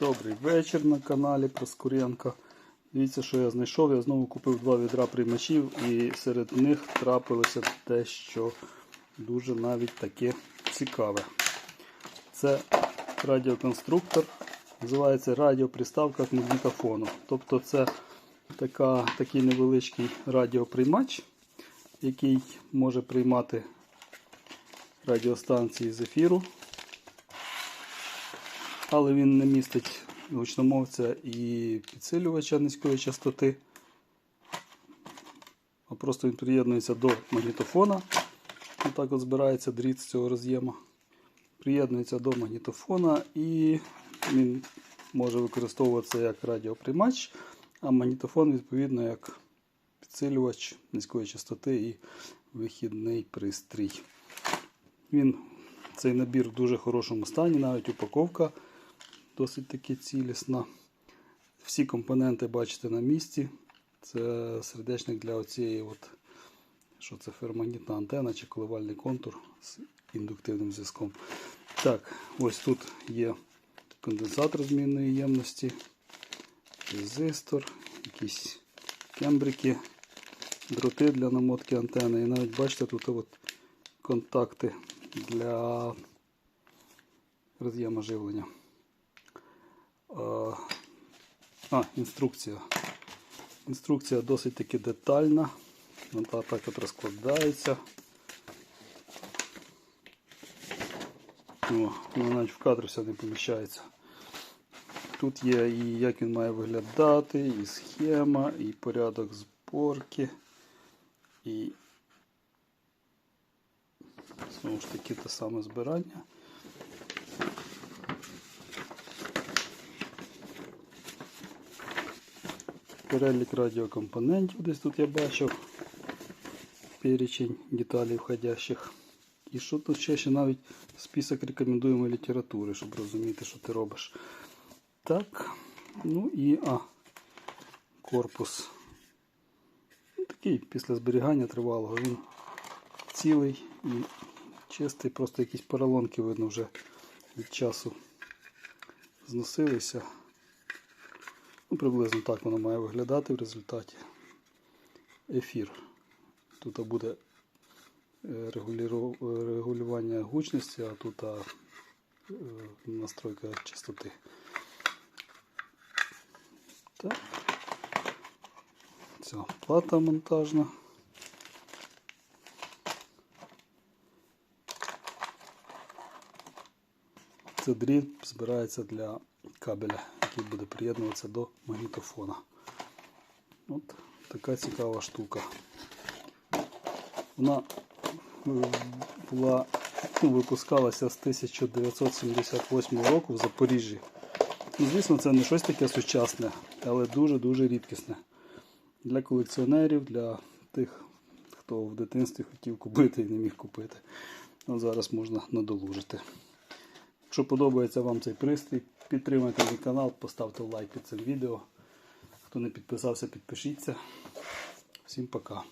Добрий вечір на каналі Проскуренко. Дивіться, що я знайшов. Я знову купив два відра приймачів і серед них трапилося дещо дуже навіть таке цікаве. Це радіоконструктор, називається радіоприставка к магнітофону. Тобто це така, такий невеличкий радіоприймач, який може приймати радіостанції з ефіру але він не містить гучномовця і підсилювача низької частоти. А просто він приєднується до магнітофона. Отак от збирається дріт з цього роз'єму. Приєднується до магнітофона і він може використовуватися як радіоприймач, а магнітофон, відповідно, як підсилювач низької частоти і вихідний пристрій. Він цей набір в дуже хорошому стані, навіть упаковка досить таки цілісна. Всі компоненти бачите на місці. Це сердечник для оцієї, от, що це ферромагнітна антена чи коливальний контур з індуктивним зв'язком. Так, ось тут є конденсатор змінної ємності, резистор, якісь кембрики, дроти для намотки антени. І навіть бачите, тут от контакти для роз'єму живлення. А, інструкція. Інструкція досить таки детальна. Вона так от розкладається. О, вона навіть в кадр все не поміщається. Тут є і як він має виглядати, і схема, і порядок зборки, і знову ж таки те саме збирання. Перелік радіокомпонентів десь тут я бачив. Перечень деталей входящих. І що тут ще, ще навіть список рекомендуємої літератури, щоб розуміти, що ти робиш. Так, ну і а, корпус. Ну, Такий після зберігання тривалого. Він цілий і чистий, просто якісь поролонки видно вже від часу зносилися. Ну, приблизно так воно має виглядати в результаті. Ефір. Тут буде е, регулювання гучності, а тут е, настройка частоти. Так. Ця плата монтажна. Це дріт збирається для кабеля, який буде приєднуватися до магнітофона. От така цікава штука. Вона е, була, ну, випускалася з 1978 року в Запоріжжі. Ну, звісно, це не щось таке сучасне, але дуже-дуже рідкісне. Для колекціонерів, для тих, хто в дитинстві хотів купити і не міг купити. От зараз можна надолужити. Якщо подобається вам цей пристрій, підтримайте мій канал, поставте лайк під цим відео. Хто не підписався, підпишіться. Всім пока.